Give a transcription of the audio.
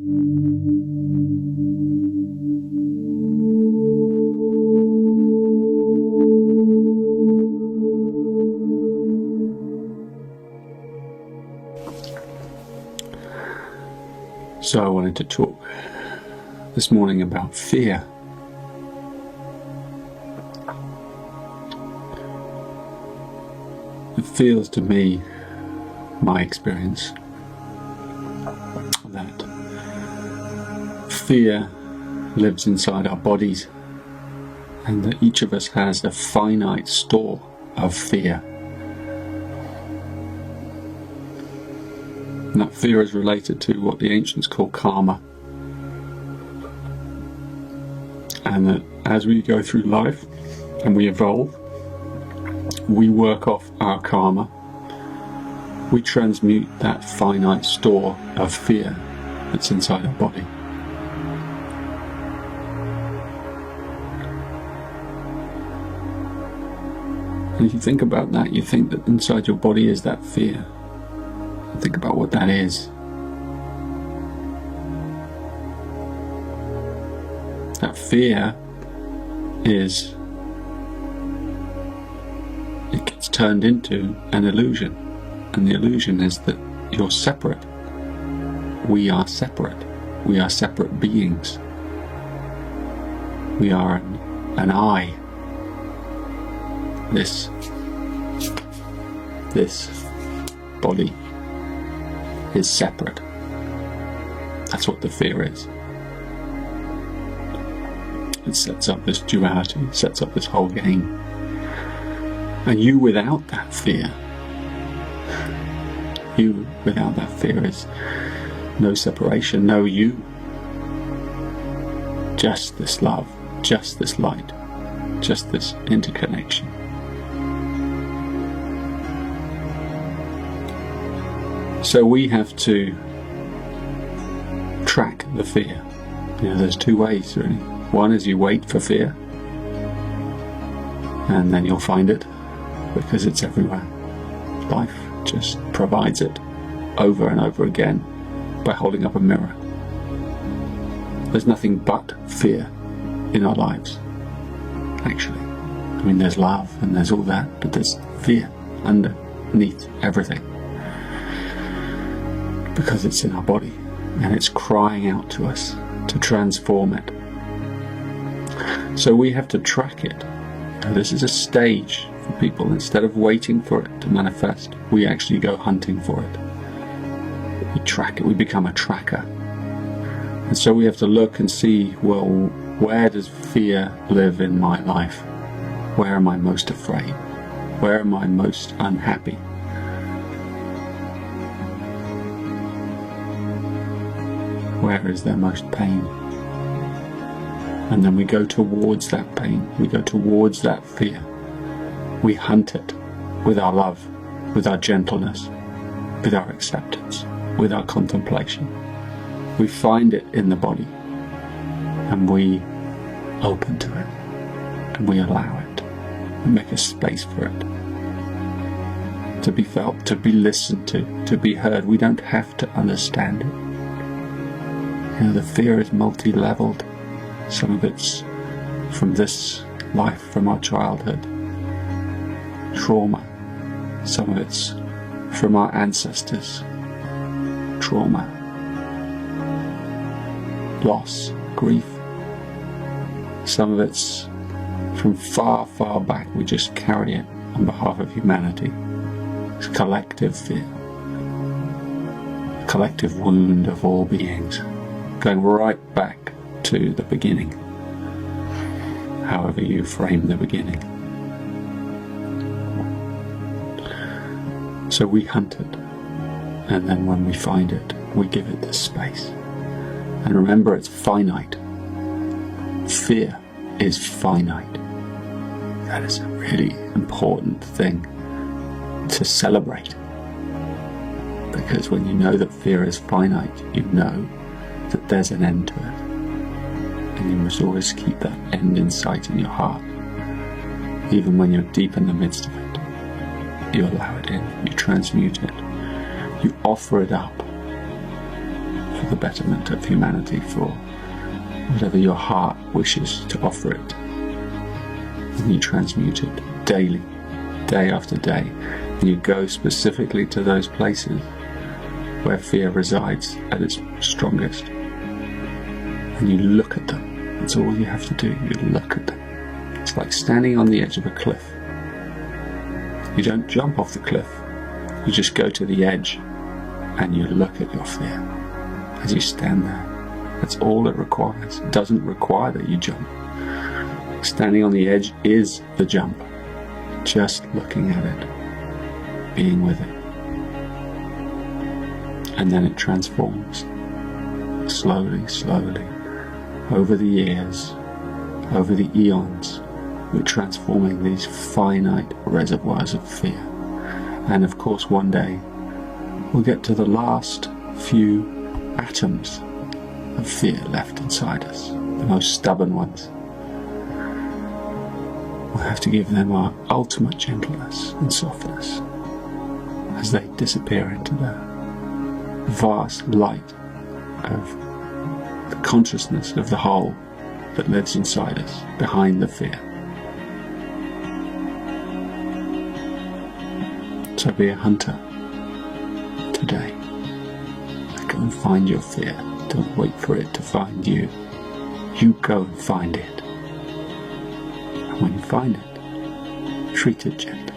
So, I wanted to talk this morning about fear. It feels to me, my experience, that fear lives inside our bodies and that each of us has a finite store of fear. And that fear is related to what the ancients call karma. And that as we go through life and we evolve, we work off our karma. We transmute that finite store of fear that's inside our body. And if you think about that, you think that inside your body is that fear. Think about what that is. That fear is, it gets turned into an illusion. And the illusion is that you're separate. We are separate. We are separate beings. We are an, an I. This, this body is separate. That's what the fear is. It sets up this duality, it sets up this whole game. And you without that fear, you without that fear is no separation, no you. Just this love, just this light, just this interconnection. So we have to track the fear. You know, there's two ways really. One is you wait for fear, and then you'll find it because it's everywhere. Life just provides it over and over again by holding up a mirror. There's nothing but fear in our lives, actually. I mean, there's love and there's all that, but there's fear underneath everything because it's in our body and it's crying out to us to transform it. So we have to track it. This is a stage for people. Instead of waiting for it to manifest, we actually go hunting for it. We track it, we become a tracker. And so we have to look and see well, where does fear live in my life? Where am I most afraid? Where am I most unhappy? Where is there most pain? And then we go towards that pain, we go towards that fear. We hunt it with our love, with our gentleness, with our acceptance, with our contemplation. We find it in the body and we open to it and we allow it and make a space for it to be felt, to be listened to, to be heard. We don't have to understand it. The fear is multi leveled. Some of it's from this life, from our childhood, trauma. Some of it's from our ancestors, trauma, loss, grief. Some of it's from far, far back. We just carry it on behalf of humanity. It's collective fear, collective wound of all beings going right back to the beginning, however you frame the beginning. So we hunt it, and then when we find it, we give it this space. And remember, it's finite. Fear is finite. That is a really important thing to celebrate. Because when you know that fear is finite, you know that there's an end to it. And you must always keep that end in sight in your heart. Even when you're deep in the midst of it, you allow it in, you transmute it, you offer it up for the betterment of humanity, for whatever your heart wishes to offer it. And you transmute it daily, day after day. And you go specifically to those places where fear resides at its strongest. And you look at them. That's all you have to do. You look at them. It's like standing on the edge of a cliff. You don't jump off the cliff. You just go to the edge and you look at your fear as you stand there. That's all it requires. It doesn't require that you jump. Standing on the edge is the jump. Just looking at it, being with it. And then it transforms slowly, slowly, over the years, over the eons. We're transforming these finite reservoirs of fear. And of course, one day we'll get to the last few atoms of fear left inside us, the most stubborn ones. We'll have to give them our ultimate gentleness and softness as they disappear into the vast light of the consciousness of the whole that lives inside us, behind the fear. So be a hunter today. Go and find your fear. Don't wait for it to find you. You go and find it. And when you find it, treat it gently.